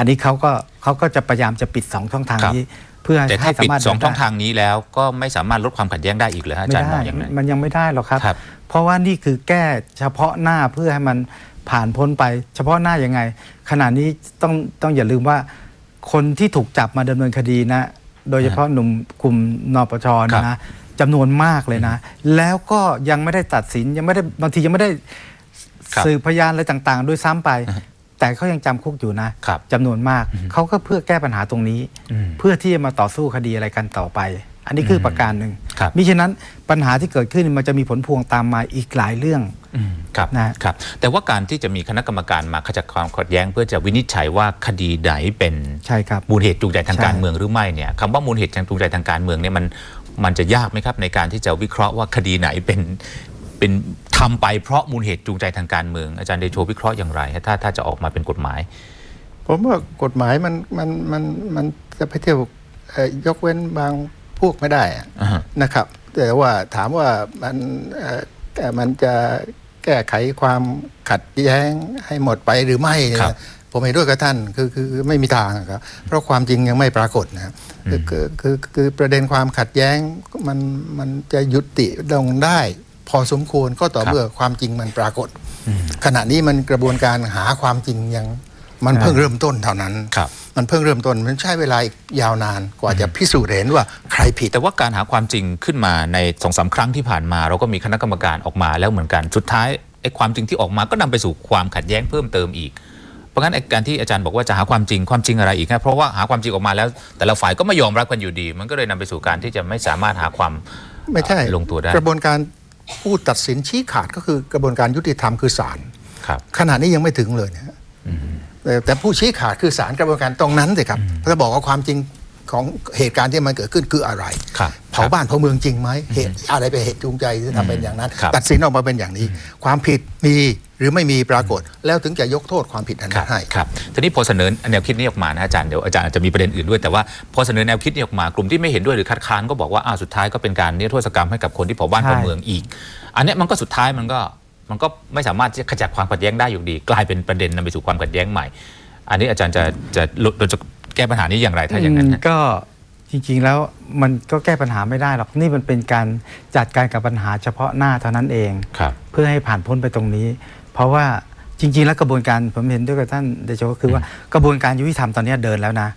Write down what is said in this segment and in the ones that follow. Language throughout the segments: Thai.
อันนี้เขาก็เขาก็จะพยายามจะปิดสองช่องทางครับนี้ เพื่อแต่ถ้าให้สาปิดมารถสองเดินช่องได้ทางนี้แล้วก็ไม่สามารถลดความขัดแย้งได้อีกเลยฮะอาไม่จารย์มได้องอย่างไร มันยังไม่ได้หรอกครับ ครับ เพราะว่านี่คือแก้เฉพาะหน้าเพื่อให้มันผ่านพ้นไป เฉพาะหน้ายังไง ขณะนี้ต้องต้องอย่าลืมว่า คนที่ถูกจับมาดำเนินคดีนะ โดยเฉพาะหนุ่มกลุ่มนปชครัเนบยนะจำนวนมากเลยนะ แล้วก็ยังไม่ได้ตัดสินยังไม่ได้บางทียังไม่ได้ ครับ สืบพยานอะไรต่างๆ ด้วยซ้ำไป แต่เขายังจำคุกอยู่นะครับจำนวนมากเขาก็เพื่อแก้ปัญหาตรงนี้อืมเพื่อที่จะมาต่อสู้คดีอะไรกันต่อไป อันนี้คือประการหนึ่งครับมิฉะนั้นปัญหาที่เกิดขึ้นมันจะมีผลพวงตามมาอีกหลายเรื่องอืมครับนะครับ แต่ว่าการที่จะมีคณะกรรมการมาขจัดความขัดแย้ง เพื่อจะวินิจฉัยว่าคดีไหนเป็นใช่ครับมูลเหตุจูงใจทางใช่การเมืองหรือไม่เนี่ยคำว่ามูลเหตุจูงใจทางการเมืองเนี่ยมันมันจะยากไหมครับในการที่จะวิเคราะห์ว่าคดีไหนเป็น เป็นทำไปเพราะมูลเหตุจูงใจทางการเมือง อาจารย์เดโชวิเคราะห์อย่างไรฮะถ้าถ้าจะออกมาเป็นกฎหมาย ผมว่ากฎหมายมันมันมันมันจะไปเที่ยวเอ่อยกเว้นบางพวกไม่ได้อะอ่าฮะนะครับ แต่ว่าถามว่ามันเอ่อเอ่อมันจะแก้ไขความขัดแย้งให้หมดไปหรือไม่เนี่ยครับผมเห็นด้วยกับท่านคือคือคือไม่มีทางอะครับเพราะความจริงยังไม่ปรากฏนะครับคือคือคือคือประเด็นความขัดแย้งมันมันจะยุติลงได้ พอสมควรก็ต่อครับเมื่อความจริงมันปรากฏ ขณะนี้มันกระบวนการหาความจริงยังมันเพิ่งเริ่มต้นเท่านั้นครับมันเพิ่งเริ่มต้น มันใช้เวลาอีกยาวนานกว่าจะพิสูจน์เห็นว่าใครผิด แต่ว่าการหาความจริงขึ้นมาในสองสาครั้งที่ผ่านมา เราก็มีคณะกรรมการออกมาแล้วเหมือนกัน สุดท้ายไอ้ความจริงที่ออกมาก็นำไปสู่ความขัดแย้งเพิ่มเติมอีก เพราะงั้นไอ้การที่อาจารย์บอกว่าจะหาความจริงความจริงอะไรอีกครับเพราะว่าหาความจริงออกมาแล้ว แต่ละฝ่ายก็ไม่ยอมรับกันอยู่ดี มันก็เลยนำไปสู่การที่จะไม่สามารถหาความไม่ใช่ลงตัวได้ กระบวนการ ผู้ตัดสินชี้ขาดก็คือกระบวนการยุติธรรมคือศาลครับขณะนี้ยังไม่ถึงเลยนะฮะแต่แต่ผู้ชี้ขาดคือศาลกระบวนการตรงนั้นสิครับจะบอกว่าความจริง ของเหตุการณ์ที่มันเกิดขึ้นคืออะไร ครับเผาบ้านเผาเมืองจริงไหมเหตุอะไรเป็นเหตุจูงใจที่ทำเป็นอย่างนั้น ครับตัดสินออกมาเป็นอย่างนี้ ความผิดมีหรือไม่มีปรากฏ แล้วถึงจะยกโทษความผิดนั้นครับให้ ครับทีนี้พอเสนอแนวคิดนี้ออกมานะอาจารย์เดี๋ยวอาจารย์อาจจะมีประเด็นอื่นด้วยแต่ว่าพอเสนอแนวคิดนี้ออกมากลุ่มที่ไม่เห็นด้วยหรือคัดค้านก็บอกว่าอ้าวสุดท้ายก็เป็นการนิรโทษกรรมให้กับคนที่เผาบ้านใช่เผาเมืองอีก อันเนี้ยมันก็สุดท้ายมันก็มันก็ไม่สามารถที่จะขจัดความขัดแย้งได้อยู่ดี กลายเป็นประเด็นนำไปสู่ความขัดแย้งใหม่ อันนี้อาจารย์จะจะเราจะ แก้ปัญหานี้อย่างไรถ้าอย่างนั้นอืมนะก็จริงๆแล้วมันก็แก้ปัญหาไม่ได้หรอกนี่มันเป็นการจัดการกับปัญหาเฉพาะหน้าเท่านั้นเอง ครับ เพื่อให้ผ่านพ้นไปตรงนี้ เพราะว่าจริง ๆ แล้วกระบวนการผมเห็นด้วยกับท่านเดโชก็คือว่ากระบวนการยุติธรรมตอนนี้เดินแล้วนะ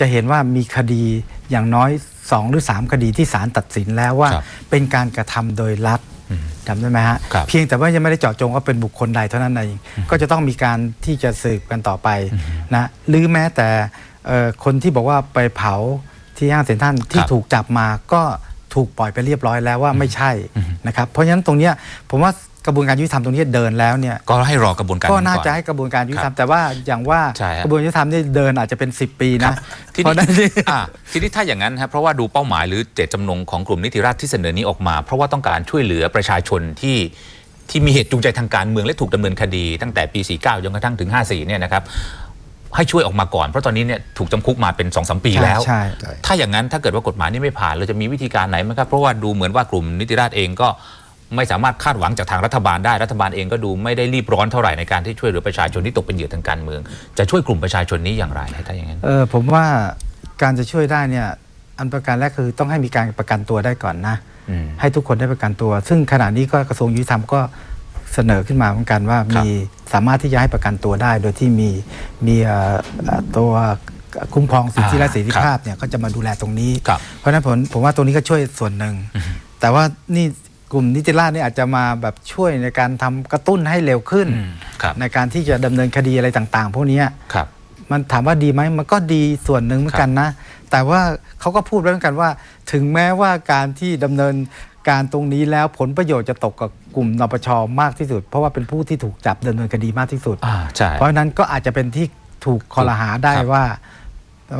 จะเห็นว่ามีคดีอย่างน้อยสองหรือสามคดีที่ศาลตัดสินแล้วว่า ครับเป็นการกระทำโดยรัฐจำได้ไหมฮะครับเพียงแต่ว่ายังไม่ได้เจาะจงว่าเป็นบุคคลใดเท่านั้นเองก็จะต้องมีการที่จะสืบกันต่อไปนะหรือแม้แต่เอ่อ คนที่บอกว่าไปเผาที่ห้างเซ็นทรัลที่ครับถูกจับมาก็ถูกปล่อยไปเรียบร้อยแล้วว่าไม่ใช่นะครับเพราะฉะนั้นตรงเนี้ยผมว่ากระบวนการยุติธรรมตรงนี้เดินแล้วเนี่ยก็ให้รอกระบวนการก็น่าก่อจะให้กระบวนการยุติธรรมแต่ว่าอย่างว่าใช่ฮะกระบวนการยุติธรรมนี่เดินอาจจะเป็น 10 ปีครันะบทีเพราะนี้ฉะนั้นนี่อ่าทีนี้ถ้าอย่างนั้นครับเพราะว่าดูเป้าหมายหรือเจตจำนงของกลุ่มนิติราษฎร์ที่เสนอนี้ออกมา เพราะว่าต้องการช่วยเหลือประชาชนที่ที่มีเหตุจูงใจทางการเมืองและถูกดำเนินคดี ตั้งแต่ปี 49จนกระทั่งถึง 54 เนี่ยนะครับ ให้ช่วยออกมาก่อนเพราะตอนนี้เนี่ยถูกจำคุกมาเป็น2อสปีใช่แล้ว ใช่ใช่ ถ้าอย่างนั้นถ้าเกิดว่ากฎหมายนี้ไม่ผ่านเราจะมีวิธีการไหนไหมครับ เพราะว่าดูเหมือนว่ากลุ่มนิติราษฎร์เองก็ไม่สามารถคาดหวังจากทางรัฐบาลได้รัฐบาลเองก็ดูไม่ได้รีบร้อนเท่าไหร่ในการที่ช่วยเหลือประชาชนที่ตกเป็นเหยื่อทางการเมือง จะช่วยกลุ่มประชาชนนี้อย่างไรถ้าอย่างนั้นเออผมว่าการจะช่วยได้เนี่ยอันประการแรกคือต้องให้มีการประกันตัวได้ก่อนนะ อืม ให้ทุกคนได้ประกันตัว ซึ่งขณะนี้ก็กระทรวงยุติธรรมก็ เสนอขึ้นมาเหมือนกันว่าครับมีสามารถที่จะให้ประกันตัวได้ โดยที่มีมีเอ่อเอ่อตัวคุ้มครองสิทธิและเสรีภาพเนี่ยก็จะมาดูแลตรงนี้ครับเพราะฉะนั้นผมผมว่าตรงนี้ก็ช่วยส่วนหนึ่ง แต่ว่านี่กลุ่มนิติราษฎร์นี่อาจจะมาแบบช่วยในการทำกระตุ้นให้เร็วขึ้นอืมครับในการที่จะดำเนินคดีอะไรต่างๆ พวกเนี้ยครับมันถามว่าดีไหมมันก็ดีส่วนหนึ่งเหมือนกันนะ แต่ว่าเขาก็พูดไว้เหมือนกันว่า ถึงแม้ว่าการที่ดำเนิน การตรงนี้แล้วผลประโยชน์จะตกกับกลุ่มนปชมากที่สุด เพราะว่าเป็นผู้ที่ถูกจับดำเนินคดีมากที่สุด อ่าใช่ เพราะฉะนั้นก็อาจจะเป็นที่ถูกคอรหาได้ครับว่า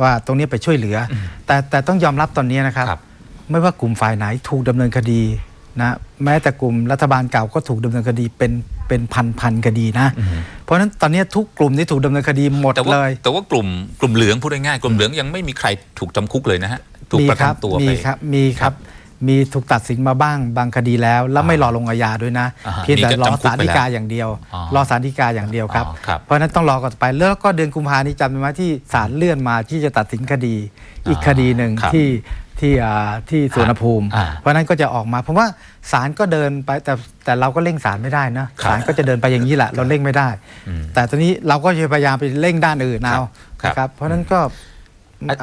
ว่าตรงนี้ไปช่วยเหลืออแต่แต่ต้องยอมรับตอนนี้นะครับ ครับ ไม่ว่ากลุ่มฝ่ายไหนถูกดำเนินคดีนะแม้แต่กลุ่มรัฐบาลเก่าก็ถูกดำเนินคดีเป็นเป็นพันพันๆคดีนะ เพราะฉะนั้นตอนนี้ทุกกลุ่มที่ถูกดำเนินคดีหมดแต่ว่าเลย แต่ว่ากลุ่มกลุ่มเหลืองพูดง่ายๆกลุ่มเหลืองยังไม่มีใครถูกจำคุกเลยนะฮะถูกมีประคกันรับตัวมีไปครับ มีครับ มี ถูกตัดสินมาบ้างบางคดีแล้ว แล้วไม่รอลงอาญาด้วยนะอ่าฮะเพียงแต่นี่ก็รอจำคุกศาลไปฎีแล้วกาอย่างเดียว อ๋อรอศาลฎีกาอย่างเดียวครับ อ๋อครับ เพราะฉะนั้นต้องรอกันไปแล้วก็เดือนกุมภานี้จำได้ไหมที่ศาลเลื่อนมาที่จะตัดสินคดีอีกคดีหนึ่งครับที่ที่อ่าที่สุวรรณภูมิ อ่าเพราะฉะนั้นก็จะออกมาผมว่าศาลก็เดินไปแต่แต่เราก็เร่งศาลไม่ได้นะครับศาลก็จะเดินไปอย่างนี้แหละเราเร่งไม่ได้อืมแต่ตอนนี้เราก็จะพยายามไปเร่งด้านอื่นเอาครับ นะครับ เพราะฉะนั้นก็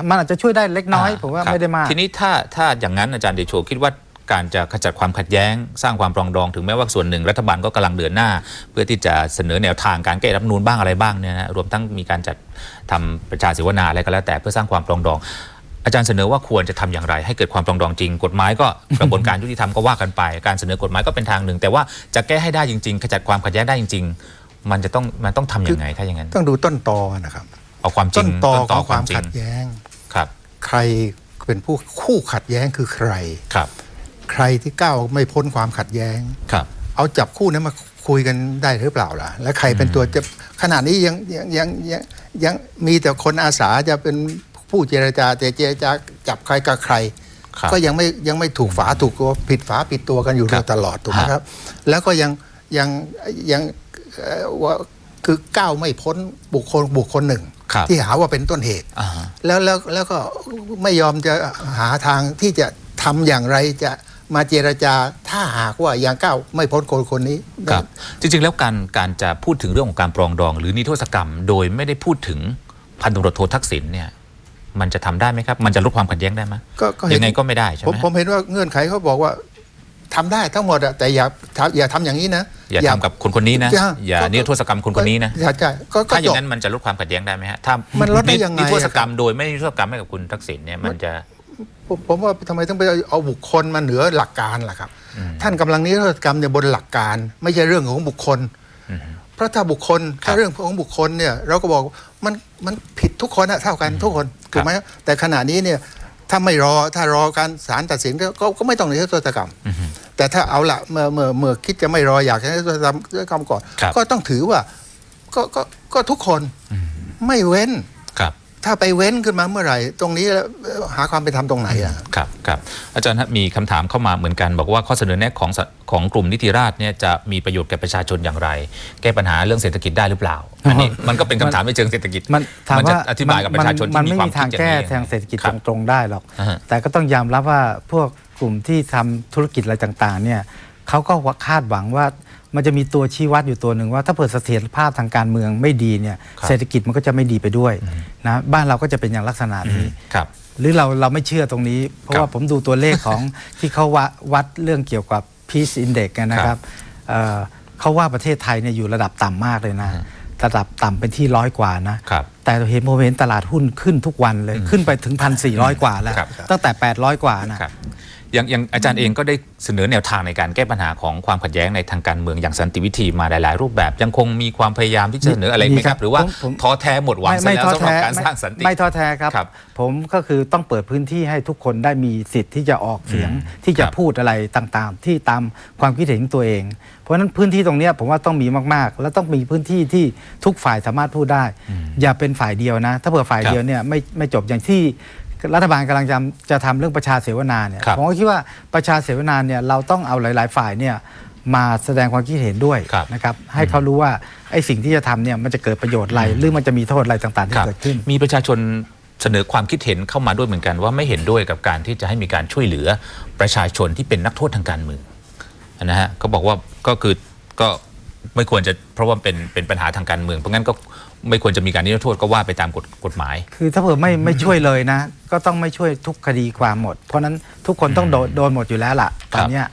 มันอาจจะช่วยได้เล็กน้อยผมว่าครับไม่ได้มากทีนี้ถ้าถ้าอย่างนั้นอาจารย์เดโชคิดว่าการจะขจัดความขัดแย้ง สร้างความปรองดองถึงแม้ว่าส่วนหนึ่งรัฐบาลก็กำลังเดินหน้า เพื่อที่จะเสนอแนวทางการแก้รัฐธรรมนูนบ้างอะไรบ้างเนี่ยนะรวมทั้งมีการจัดทำประชาเสวนาอะไรก็แล้วแต่เพื่อสร้างความปรองดอง อาจารย์เสนอว่าควรจะทำอย่างไร ให้เกิดความปรองดองจริง กฎหมายก็กระบวนการยุติธรรมก็ว่ากันไป การเสนอกฎหมายก็เป็นทางหนึ่ง แต่ว่าจะแก้ให้ได้จริง ๆ ขจัดความขัดแย้งได้จริง ๆ มันจะต้องมันต้องทำยังไงถ้าอย่างนั้นต้องดูต้นตอนะครับ เอาความจริต้งนตอของความจริขัดแย้ง ครับใครเป็นผู้คู่ขัดแย้งคือใคร ครับใครที่ก้าวไม่พ้นความขัดแย้ง ครับ เอาจับคู่นั้นมาคุยกันได้หรือเปล่าล่ะ และใครเป็นตัวจะขณะนี้ยังยังยังยังยังมีแต่คนอาสาจะเป็นผู้เจรจาแต่เจรจาจับใครกับใคร ครับก็ยังไม่ยังไม่ถูกฝาถูกตัวผิดฝาผิดตัวกันอยู่ครับตลอดถูกไหมฮะครับ แล้วก็ยังยังยังเอ่อว่าคือก้าวไม่พ้นบุคคลบุคคลหนึ่งครับ ที่หาว่าเป็นต้นเหตุอ่าฮะแล้วแล้วแล้วก็ไม่ยอมจะหาทางที่จะทำอย่างไรจะมาเจรจาถ้าหากว่ายังก้าวไม่พ้นคนคนนี้ครับ จริง ๆ แล้วการการจะพูดถึงเรื่องของการปรองดอง หรือนิรโทษกรรม โดยไม่ได้พูดถึงพันตำรวจโททักษิณเนี่ยมันจะทำได้ไหมครับ มันจะลดความขัดแย้งได้ไหมก็เห็นยังไงก็ไม่ได้ใช่ผมไหมผมเห็นว่าเงื่อนไขเขาบอกว่าทำได้ทั้งหมดอะแต่อย่าทำอย่าทำอย่างนี้นะ อย่าทำกับคนคนนี้นะ อย่าอย่าก็ นิรโทษกรรมคนคนนี้นะ อย่าใช่ก็ก็ถ้าอจย่าบ งนั้นมันจะลดความขัดแย้งได้ไหมฮะถ้ามัมันลดได้ยังไงนิรโทษกรรมอะครับโดยไม่นิรโทษกรรมให้กับคุณทักษิณเนี่ยมันจะ ผมผมว่าทำไมต้องไปเอาบุคคลมาเหนือหลักการล่ะครับ ท่านกำลังนิรโทษกรรมเนี่ยบนหลักการ ไม่ใช่เรื่องของบุคคล เพราะถ้าบุคคลครัถ้าบเรื่องของบุคคลเนี่ยเราก็บอกมันมันผิดทุกคนอะเท่ากันทุกคนถูกไหมแต่ขณะนี้เนี่ยถ้าไม่รอถ้ารอการศาลตัดสินก็ก็ก็ไม่ต้องนิรโทษกรรม แต่ถ้าเอาละเมื่อเมื่อเมื่อคิดจะไม่รออยากจะนิรโทษกรรมนิรโทษกรรมก่อน ครับก็ต้องถือว่าก็ก็ก็ทุกคนไม่เว้น ครับ ถ้าไปเว้นขึ้นมาเมื่อไหร่ ตรงนี้แล้วหาความเป็นธรรมตรงไหนอะ ครับครับอาจารย์ฮะมีคำถามเข้ามาเหมือนกัน บอกว่าข้อเสนอแนะของสของกลุ่มนิติราษฎร์เนี่ยจะมีประโยชน์แก่ประชาชนอย่างไร แก้ปัญหาเรื่องเศรษฐกิจได้หรือเปล่า อันนี้มันก็เป็นคำถามในเชิงเศรษฐกิจมันถามจะว่าอธิบายกับประชาชนมันที่มีไม่ความมีคิทาดงอย่างแก้นี้ ทางเศรษฐกิจครับตรงๆได้หรอก อ่าฮะแต่ก็ต้องยอมรับว่าพวก กลุ่มที่ทำธุรกิจอะไรต่างๆเนี่ยเขาก็คาดหวังว่ามันจะมีตัวชี้วัดอยู่ตัวหนึ่งว่าถ้าเปิดเสถียรภาพทางการเมืองไม่ดีเนี่ยครับเศรษฐกิจมันก็จะไม่ดีไปด้วยนะบ้านเราก็จะเป็นอย่างลักษณะนี้ครับหรือเราเราไม่เชื่อตรงนี้ เพราะครับว่าผมดูตัวเลขของที่เขาวะวัดเรื่องเกี่ยวกับ Peace Index กันนะคครัรับบเอ่อเขาว่าประเทศไทยเนี่ยอยู่ระดับต่ำมากเลยนะ ระดับต่ำเป็นที่ร้อยกว่านะครับแต่เห็นผมเห็นตลาดหุ้นขึ้นทุกวันเลยขึ้นไปถึงพันสี่ร้อยกว่าแล้วครับตั้งแต่ 800 กว่านะครับ อย่างอย่างอาจารย์เองก็ได้เสนอแนวทางในการแก้ปัญหาของความขัดแย้งในทางการเมืองอย่างสันติวิธีมาหลาย ๆ รูปแบบ ยังคงมีความพยายามที่จะเสนออะไรไหมมีคครัรับบหรือว่าผมผมท้อแท้หมดหวังซะแล้วสำหรับการสร้างสันติไม่ท้อแท้ครับครับ ผมก็คือต้องเปิดพื้นที่ให้ทุกคนได้มีสิทธิ์ที่จะออกเสียงอืมที่จะครับพูดอะไรต่าง ๆ ที่ตามความคิดเห็นของตัวเอง เพราะฉะนั้นพื้นที่ตรงเนี้ยผมว่าต้องมีมาก ๆ แล้วต้องมีพื้นที่ที่ทุกฝ่ายสามารถพูดได้ อย่าเป็นฝ่ายเดียวนะ ถ้าเผื่อฝ่ายครับเดียวเนี่ยไม่ไม่จบอย่างที่ รัฐบาลกำลังจะจะทำเรื่องประชาเสวนาเนี่ยครับ ผมก็คิดว่าประชาเสวนาเนี่ยเราต้องเอาหลาย ๆ ฝ่ายเนี่ยมาแสดงความคิดเห็นด้วยครับ นะครับให้เขารู้ว่าไอ้สิ่งที่จะทำเนี่ยมันจะเกิดประโยชน์อะไรหรือมันจะมีโทษอะไรต่าง ๆ ที่ครับเกิดขึ้น มีประชาชนเสนอความคิดเห็นเข้ามาด้วยเหมือนกัน ว่าไม่เห็นด้วยกับการที่จะให้มีการช่วยเหลือประชาชนที่เป็นนักโทษทางการเมืองนะฮะก็บอกว่าก็คือก็ ไม่ควรจะเพราะว่าเป็นเป็นปัญหาทางการเมือง เพราะงั้นก็ไม่ควรจะมีการนิรโทษก็ว่าไปตามกฎกฎหมาย คือถ้าเผื่อไม่ไม่ช่วยเลยนะ ก็ต้องไม่ช่วยทุกคดีความหมด เพราะฉะนั้นทุกคนต้องโดนโดนหมดอยู่แล้วล่ะตอนเนี้ย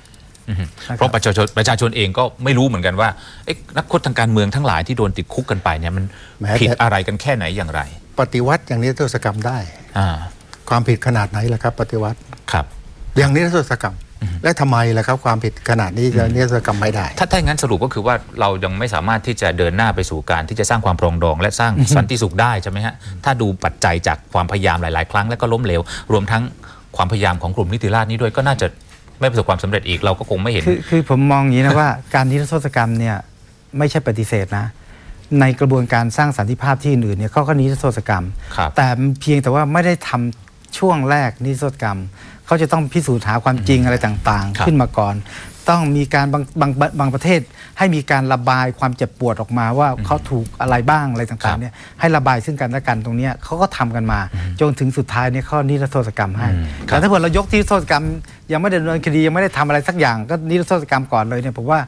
อือฮึนะครับ เพราะประชาชนประชาชนเองก็ไม่รู้เหมือนกันว่าเอ๊ะนักโทษทางการเมืองทั้งหลายที่โดนติดคุกกันไปเนี่ยมันแม้ผิดแต่อะไรกันแค่ไหนอย่างไร ปฏิวัติอย่างนี้โทษกรรมได้ อ่า ความผิดขนาดไหนล่ะครับ ปฏิวัติ ครับ อย่างนี้โทษกรรม และทำไมล่ะครับความผิดขนาดนี้จะนิรโทษกรรมไม่ได้ ถ้าถ้าอย่างนั้นสรุปก็คือว่าเรายังไม่สามารถที่จะเดินหน้าไปสู่การที่จะสร้างความปรองดอง และสร้างสันติสุขได้ใช่ไหมฮะถ้าดูปัจจัยจากความพยายามหลาย ๆ ครั้งแล้วก็ล้มเหลว รวมทั้งความพยายามของกลุ่มนิติราษฎร์นี้ด้วยก็น่าจะไม่ประสบความสำเร็จอีกเราก็คงไม่เห็น คือคือผมมองอย่างนี้นะว่าการนิรโทษกรรมเนี่ยไม่ใช่ปฏิเสธนะ ในกระบวนการสร้างสันติภาพที่อื่นๆเนี่ยเขาก็นิรโทษกรรมครับแต่เพียงแต่ว่าไม่ได้ทำช่วงแรกนิรโทษกรรม เขาจะต้องพิสูจน์หาความจริงอะไรต่างครับๆขึ้นมาก่อน ต้องมีการบางบางบางบางประเทศ ให้มีการระบายความเจ็บปวดออกมาว่าเขาถูกอะไรบ้างอะไรครัต่างบๆเนี่ยให้ระบายซึ่งกันและกันตรงเนี้ยเขาก็ทำกันมา จนถึงสุดท้ายเนี่ยเขานิรโทษกรรมให้อืมครับแต่ถ้าเกิดเรายกที่นิรโทษกรรม ยังไม่ได้ดำเนินคดียังไม่ได้ทำอะไรสักอย่าง ก็นิรโทษกรรมก่อนเลยเนี่ยผมว่า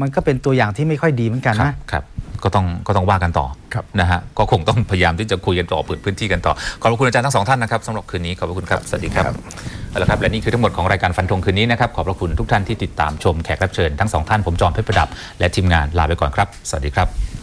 มันก็เป็นตัวอย่างที่ไม่ค่อยดีเหมือนกันครับนะครับ ก็ต้องก็ต้องว่ากันต่อครับนะฮะก็คงต้องพยายามที่จะคุยกันต่อเปิดพื้นที่กันต่อขอบพระคุณอาจารย์ทั้งสองท่านนะครับสำหรับคืนนี้ขอบพระคุณครับสวัสดีครับเอาละครับและนี่คือทั้งหมดของรายการฟันธงคืนนี้นะครับขอบพระคุณทุกท่านที่ติดตามชมแขกรับเชิญทั้งสองท่านผมจอมเพชรประดับ และทีมงานลาไปก่อนครับ สวัสดีครับ